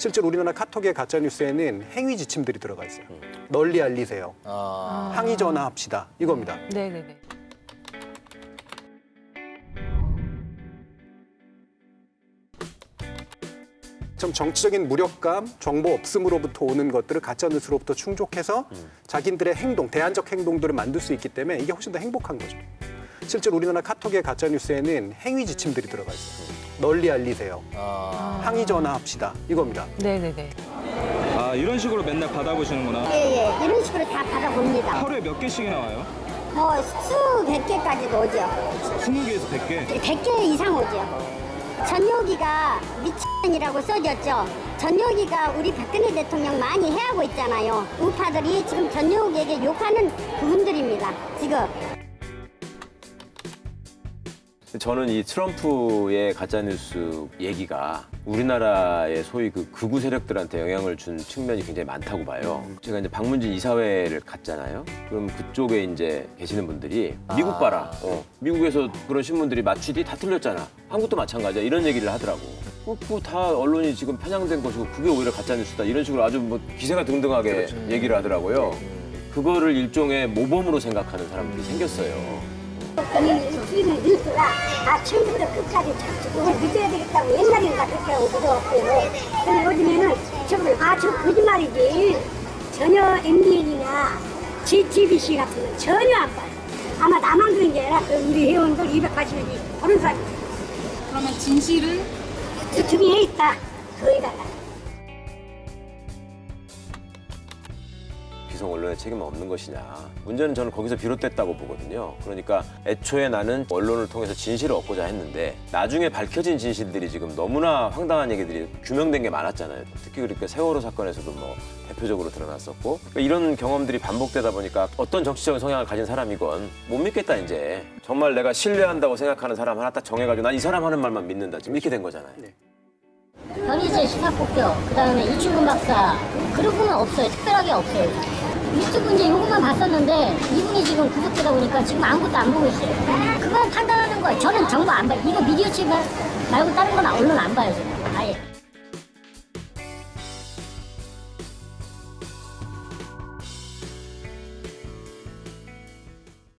실제로 우리나라 카톡의 가짜 뉴스에는 행위 지침들이 들어가 있어요. 널리 알리세요. 아. 항의 전화합시다. 이겁니다. 네네네. 좀 정치적인 무력감, 정보 없음으로부터 오는 것들을 가짜 뉴스로부터 충족해서 자기들의 행동, 대안적 행동들을 만들 수 있기 때문에 이게 훨씬 더 행복한 거죠. 실제로 우리나라 카톡의 가짜 뉴스에는 행위 지침들이 들어가 있어요. 널리 알리세요. 아. 항의 전화합시다. 이겁니다. 네네네. 아 이런 식으로 맨날 받아보시는구나. 예, 예. 이런 식으로 다 받아봅니다. 하루에 몇 개씩이나 와요? 뭐, 수백 개까지도 오죠. 20개에서 100개? 100개 이상 오죠. 전용기가 미친이라고 써졌죠. 전용기가 우리 박근혜 대통령 많이 해하고 있잖아요. 우파들이 지금 전용기에게 욕하는 부분들입니다. 지금. 저는 이 트럼프의 가짜뉴스 얘기가 우리나라의 소위 그 극우 세력들한테 영향을 준 측면이 굉장히 많다고 봐요. 제가 이제 방문진 이사회를 갔잖아요. 그럼 그쪽에 이제 계시는 분들이 미국 봐라. 어, 미국에서 그런 신문들이 맞추디 다 틀렸잖아. 한국도 마찬가지야. 이런 얘기를 하더라고. 어, 그거 다 언론이 지금 편향된 것이고 그게 오히려 가짜뉴스다. 이런 식으로 아주 뭐 기세가 등등하게 얘기를 하더라고요. 그거를 일종의 모범으로 생각하는 사람들이 생겼어요. 이 지금 뉴스가 아 처음부터 끝까지 그걸 믿어야 되겠다고 옛날인가 그렇게 하고 믿어왔고요. 근데 요즘에는 저걸 아저 거짓말이지 전혀 MBN이나 JTBC 같은 건 전혀 안 봐요. 아마 나만 그런 게 아니라 그 우리 회원들 280명이 그런 사람이 그러면 진실은 두툼이에 있다. 거기다가. 기성 언론의 책임은 없는 것이냐. 문제는 저는 거기서 비롯됐다고 보거든요. 그러니까 애초에 나는 언론을 통해서 진실을 얻고자 했는데 나중에 밝혀진 진실들이 지금 너무나 황당한 얘기들이 규명된 게 많았잖아요. 특히 그렇게 세월호 사건에서도 뭐 대표적으로 드러났었고 그러니까 이런 경험들이 반복되다 보니까 어떤 정치적인 성향을 가진 사람이건 못 믿겠다 이제 정말 내가 신뢰한다고 생각하는 사람 하나 딱 정해가지고 난 이 사람 하는 말만 믿는다 지금 이렇게 된 거잖아요. 변희재 시사폭격, 그 다음에 이충근 박사, 그런 분은 없어요. 특별하게 없어요. 유튜브 이제 요것만 봤었는데, 이분이 지금 구속되다 보니까 지금 아무것도 안 보고 있어요. 그건 판단하는 거예요. 저는 정보 안 봐요. 이거 미디어 치 말고 다른 건 언론 안 봐요, 저는. 아예.